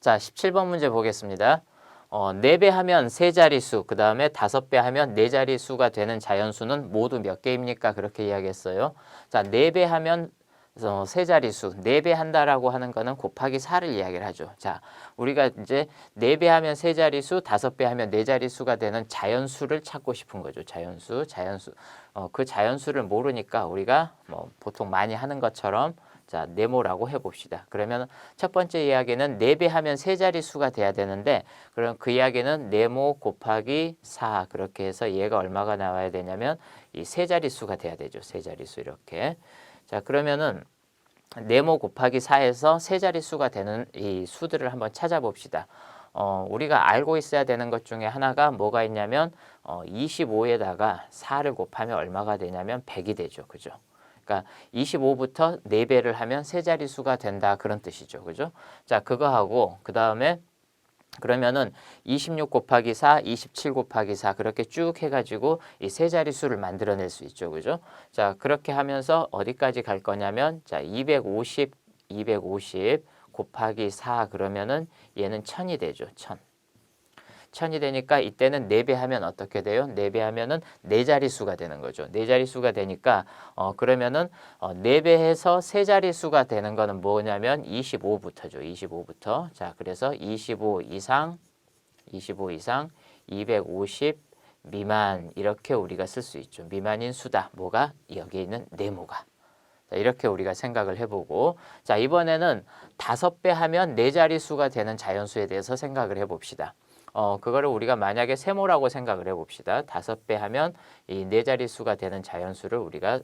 자, 17번 문제 보겠습니다. 어, 4배 하면 세 자릿수, 그 다음에 5배 하면 네 자릿수가 되는 자연수는 모두 몇 개입니까? 그렇게 이야기했어요. 자, 4배 하면 어, 세 자릿수, 4배 한다라고 하는 거는 곱하기 4를 이야기를 하죠. 자, 우리가 이제 4배 하면 세 자릿수, 5배 하면 네 자릿수가 되는 자연수를 찾고 싶은 거죠. 자연수, 자연수. 어, 그 자연수를 모르니까 우리가 뭐 보통 많이 하는 것처럼 자, 네모라고 해봅시다. 그러면 첫 번째 이야기는 4배 하면 세 자릿수가 돼야 되는데 그럼 그 이야기는 네모 곱하기 4 그렇게 해서 얘가 얼마가 나와야 되냐면 이 세 자릿수가 돼야 되죠. 세 자릿수 이렇게. 자, 그러면은 네모 곱하기 4에서 세 자릿수가 되는 이 수들을 한번 찾아봅시다. 어, 우리가 알고 있어야 되는 것 중에 하나가 뭐가 있냐면 어, 25에다가 4를 곱하면 얼마가 되냐면 100이 되죠. 그죠? 그러니까 25부터 4배를 하면 세 자릿수가 된다 그런 뜻이죠. 그죠? 자, 그거 하고 그 다음에 그러면은 26 곱하기 4, 27 곱하기 4 그렇게 쭉 해가지고 이 세 자릿수를 만들어낼 수 있죠, 그죠? 자 그렇게 하면서 어디까지 갈 거냐면 자 250, 250 곱하기 4 그러면은 얘는 1000이 되죠, 1000. 1000이 되니까 이때는 4배 하면 어떻게 돼요? 4배 하면은 네 자릿수가 되는 거죠. 네 자릿수가 되니까 어 그러면은 어 4배 해서 세 자릿수가 되는 거는 뭐냐면 25부터죠. 25부터. 자, 그래서 25 이상 25 이상 250 미만 이렇게 우리가 쓸 수 있죠. 미만인 수다. 뭐가 여기에 있는 네모가. 자, 이렇게 우리가 생각을 해보고 자 이번에는 다섯 배 하면 네 자릿수가 되는 자연수에 대해서 생각을 해봅시다. 어 그거를 우리가 만약에 세모라고 생각을 해봅시다. 다섯 배 하면 이 네 자릿수가 되는 자연수를 우리가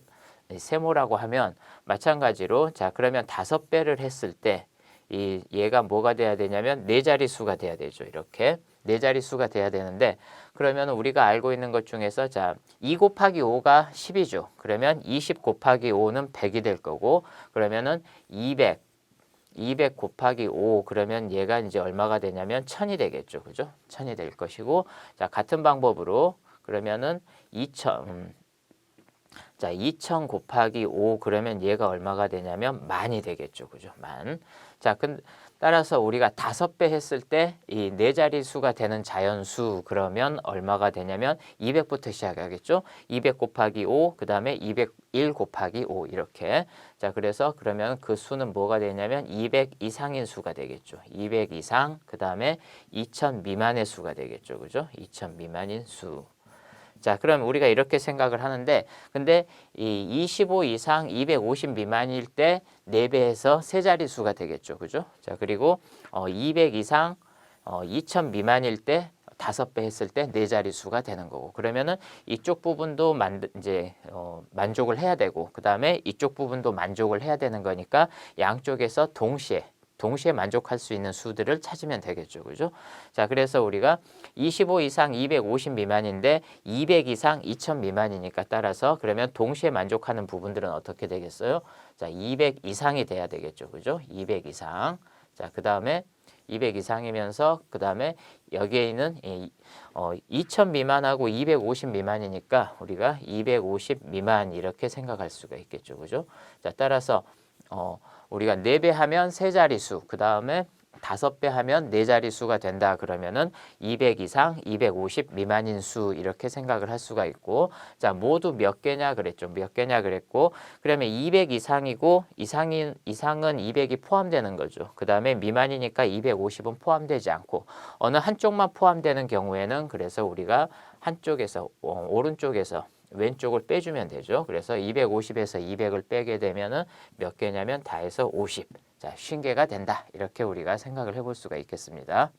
이 세모라고 하면 마찬가지로 자 그러면 다섯 배를 했을 때 이 얘가 뭐가 돼야 되냐면 네 자릿수가 돼야 되죠. 이렇게 네 자릿수가 돼야 되는데 그러면 우리가 알고 있는 것 중에서 자, 2 곱하기 5가 10이죠. 그러면 20 곱하기 5는 100이 될 거고 그러면은 200 200 곱하기 5 그러면 얘가 이제 얼마가 되냐면 1000이 되겠죠. 그죠? 1000이 될 것이고 자, 같은 방법으로 그러면은 2000 음, 자, 2000 곱하기 5 그러면 얘가 얼마가 되냐면 만이 되겠죠. 그죠? 만. 자, 근 따라서 우리가 다섯 배 했을 때 이 네 자릿수가 되는 자연수 그러면 얼마가 되냐면 200부터 시작하겠죠. 200 곱하기 5, 그 다음에 201 곱하기 5 이렇게. 자, 그래서 그러면 그 수는 뭐가 되냐면 200 이상인 수가 되겠죠. 200 이상, 그 다음에 2000 미만의 수가 되겠죠. 그죠? 2000 미만인 수. 자, 그럼 우리가 이렇게 생각을 하는데, 근데 이 25 이상 250 미만일 때 4배에서 세 자릿수가 되겠죠. 그죠? 자, 그리고 어, 200 이상 어, 2000 미만일 때 다섯 배 했을 때 네 자릿수가 되는 거고 그러면은 이쪽 부분도 만 이제 어, 만족을 해야 되고 그 다음에 이쪽 부분도 만족을 해야 되는 거니까 양쪽에서 동시에 동시에 만족할 수 있는 수들을 찾으면 되겠죠. 그죠? 자, 그래서 우리가 25 이상 250 미만인데 200 이상 2000 미만이니까 따라서 그러면 동시에 만족하는 부분들은 어떻게 되겠어요? 자, 200 이상이 돼야 되겠죠. 그죠? 200 이상. 자, 그다음에 200 이상이면서 그다음에 여기에 있는 이, 어, 2000 미만하고 250 미만이니까 우리가 250 미만 이렇게 생각할 수가 있겠죠. 그죠? 자, 따라서 어, 우리가 4배 하면 세 자릿수, 그 다음에 다섯 배 하면 네 자릿수가 된다 그러면은 200 이상, 250 미만인 수 이렇게 생각을 할 수가 있고 자 모두 몇 개냐 그랬죠. 몇 개냐 그랬고 그러면 200 이상이고 이상인 이상은 200이 포함되는 거죠. 그 다음에 미만이니까 250은 포함되지 않고 어느 한쪽만 포함되는 경우에는 그래서 우리가 한쪽에서 어, 오른쪽에서 왼쪽을 빼주면 되죠. 그래서 250에서 200을 빼게 되면은 몇 개냐면 다 해서 50. 자, 50개가 된다. 이렇게 우리가 생각을 해볼 수가 있겠습니다.